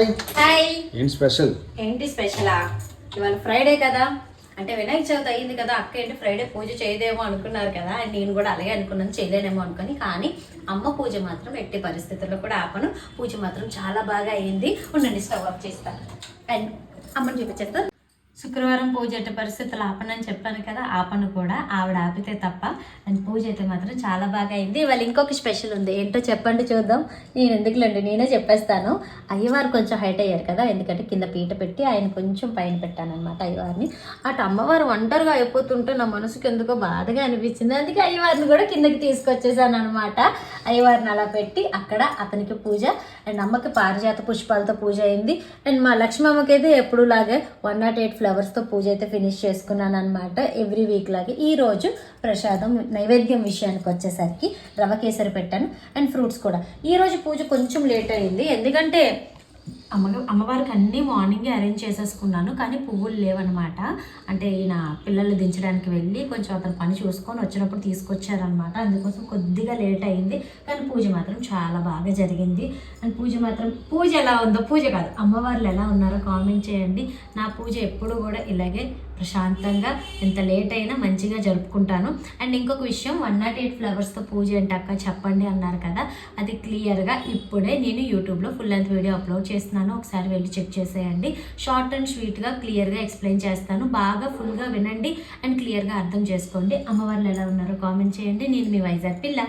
Hi. Hi. ఏంటి special? ఏంటి స్పెషలా? ఇవాళ ఫ్రైడే కదా. అంటే వినాయక చవితి అయ్యింది కదా. అక్క ఏంటి ఫ్రైడే పూజ చేయదేమో అనుకున్నారు కదా. అండ్ నేను కూడా అలాగే అనుకున్నాను చేయలేనేమో అనుకుని. కానీ అమ్మ పూజ మాత్రం ఎట్టి పరిస్థితుల్లో కూడా ఆపను. పూజ మాత్రం చాలా బాగా అయ్యింది ఉండండి స్టవ్ ఆఫ్ చేస్తాను అండ్ అమ్మని చూపించేస్తా. శుక్రవారం పూజ ఎట్టి పరిస్థితులు ఆపనని చెప్పాను కదా ఆపను కూడా ఆవిడ ఆపితే తప్ప అండ్ పూజ అయితే మాత్రం చాలా బాగా అయింది. ఇవాళ ఇంకొక స్పెషల్ ఉంది. ఏంటో చెప్పండి చూద్దాం. నేను ఎందుకులేండి? నేనే చెప్పేస్తాను. అయ్యవారు కొంచెం హైట్ అయ్యారు కదా ఎందుకంటే కింద పీట పెట్టి ఆయన కొంచెం పైన పెట్టాను అనమాట అయ్యవారిని. అటు అమ్మవారు ఒంటరిగా అయిపోతుంటే నా మనసుకి ఎందుకో బాధగా అనిపించింది. అందుకే అయ్యవారిని కూడా కిందకి తీసుకొచ్చేసాను అనమాట అయ్యవారిని అలా పెట్టి అక్కడ అతనికి పూజ అండ్ అమ్మకి పారిజాత పుష్పాలతో పూజ అయింది. అండ్ మా లక్ష్మమ్మకి అయితే ఎప్పుడు లాగే వన్ నాట్ ఎయిట్ ఫ్లవర్స్తో పూజ అయితే ఫినిష్ చేసుకున్నాను అనమాట ఎవ్రీ వీక్ లాగే. ఈరోజు ప్రసాదం నైవేద్యం విషయానికి వచ్చేసరికి రవ కేసరి పెట్టాను అండ్ ఫ్రూట్స్ కూడా. ఈరోజు పూజ కొంచెం లేట్ అయింది. ఎందుకంటే అమ్మ అమ్మవారికి అన్నీ మార్నింగే అరేంజ్ చేసేసుకున్నాను. కానీ పువ్వులు లేవనమాట అంటే ఈయన పిల్లలు దించడానికి వెళ్ళి కొంచెం అతను పని చూసుకొని వచ్చినప్పుడు తీసుకొచ్చారనమాట అందుకోసం కొద్దిగా లేట్ అయింది. కానీ పూజ మాత్రం చాలా బాగా జరిగింది. అండ్ పూజ మాత్రం పూజ ఎలా ఉందో పూజ కాదు అమ్మవార్లు ఎలా ఉన్నారో కామెంట్ చేయండి. నా పూజ ఎప్పుడు కూడా ఇలాగే ప్రశాంతంగా ఎంత లేట్ అయినా మంచిగా జరుపుకుంటాను. అండ్ ఇంకొక విషయం వన్ నాట్ ఎయిట్ ఫ్లవర్స్తో పూజ అంటే అక్క? చెప్పండి అన్నారు కదా. అది క్లియర్గా ఇప్పుడే నేను యూట్యూబ్లో ఫుల్ లెంత్ వీడియో అప్లోడ్ చేస్తున్నాను. ఒకసారి వెళ్ళి చెక్ చేసేయండి. షార్ట్ అండ్ స్వీట్గా క్లియర్గా ఎక్స్ప్లెయిన్ చేస్తాను. బాగా ఫుల్గా వినండి. అండ్ క్లియర్గా అర్థం చేసుకోండి. అమ్మవార్లు ఎలా ఉన్నారో కామెంట్ చేయండి. నేను మీ వైజాగ్ పిల్ల.